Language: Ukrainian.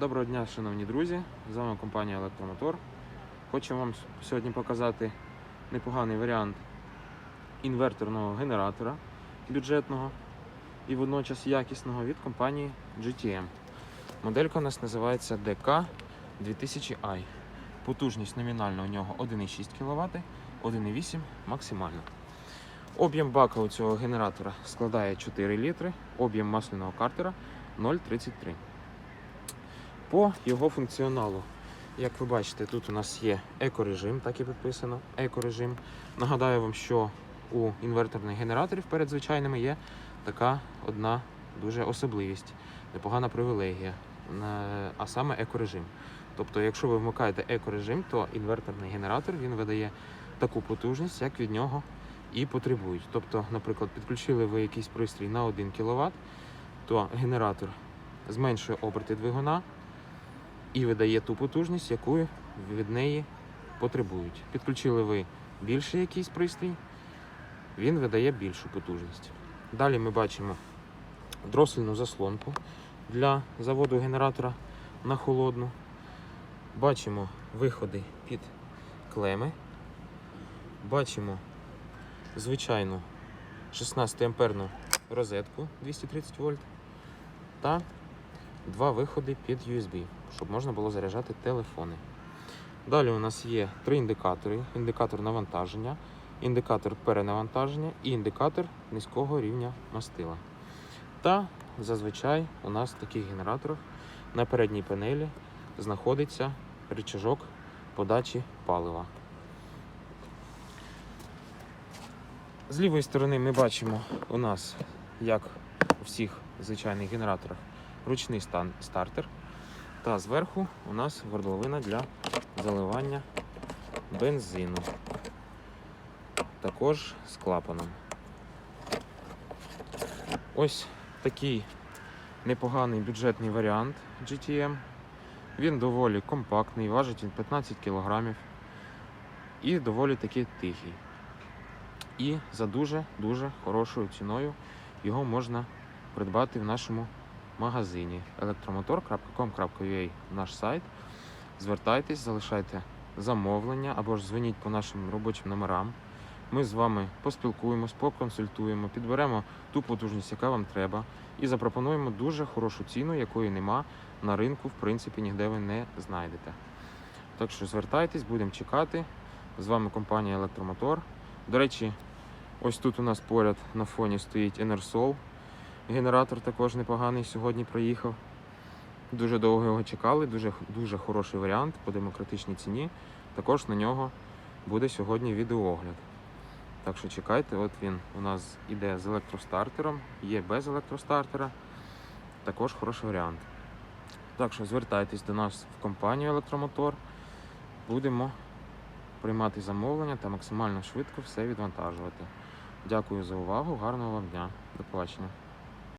Доброго дня, шановні друзі! З вами компанія Електромотор. Хочу вам сьогодні показати непоганий варіант інверторного генератора бюджетного і водночас якісного від компанії GTM. Моделька у нас називається DK 2000i. Потужність номінальна у нього 1,6 кВт, 1,8 максимально. Об'єм бака у цього генератора складає 4 літри, об'єм масляного картера 0,33. По його функціоналу, як ви бачите, тут у нас є екорежим, так і підписано. Екорежим. Нагадаю вам, що у інверторних генераторів перед звичайними є така одна дуже особливість, непогана привілегія, а саме екорежим. Тобто, якщо ви вмикаєте екорежим, то інверторний генератор він видає таку потужність, як від нього і потребують. Тобто, наприклад, підключили ви якийсь пристрій на 1 кВт, то генератор зменшує оберти двигуна і видає ту потужність, яку від неї потребують. Підключили ви більший якийсь пристрій, він видає більшу потужність. Далі ми бачимо дросльну заслонку для заводу генератора на холодну. Бачимо виходи під клеми. Бачимо звичайну 16 амперну розетку 230 вольт та два виходи під USB, щоб можна було заряджати телефони. Далі у нас є три індикатори: індикатор навантаження, індикатор перенавантаження і індикатор низького рівня мастила. Та зазвичай у нас в таких генераторах на передній панелі знаходиться рычажок подачі палива. З лівої сторони ми бачимо у нас, як у всіх звичайних генераторах, ручний стан стартер. Та зверху у нас горловина для заливання бензину. Також з клапаном. Ось такий непоганий бюджетний варіант GTM. Він доволі компактний, важить він 15 кг і доволі таки тихий. І за дуже-дуже хорошою ціною його можна придбати в нашому магазині electromotor.com.ua наш сайт. Звертайтесь, залишайте замовлення або ж дзвоніть по нашим робочим номерам. Ми з вами поспілкуємось, поконсультуємо, підберемо ту потужність, яка вам треба, і запропонуємо дуже хорошу ціну, якої нема на ринку, в принципі, ніде ви не знайдете. Так що звертайтесь, будемо чекати. З вами компанія Електромотор. До речі, ось тут у нас поряд на фоні стоїть Enersol. Генератор також непоганий сьогодні проїхав. Дуже довго його чекали, дуже, дуже хороший варіант по демократичній ціні. Також на нього буде сьогодні відеоогляд. Так що чекайте, от він у нас іде з електростартером, є без електростартера. Також хороший варіант. Так що звертайтесь до нас в компанію Електромотор. Будемо приймати замовлення та максимально швидко все відвантажувати. Дякую за увагу, гарного вам дня. До побачення.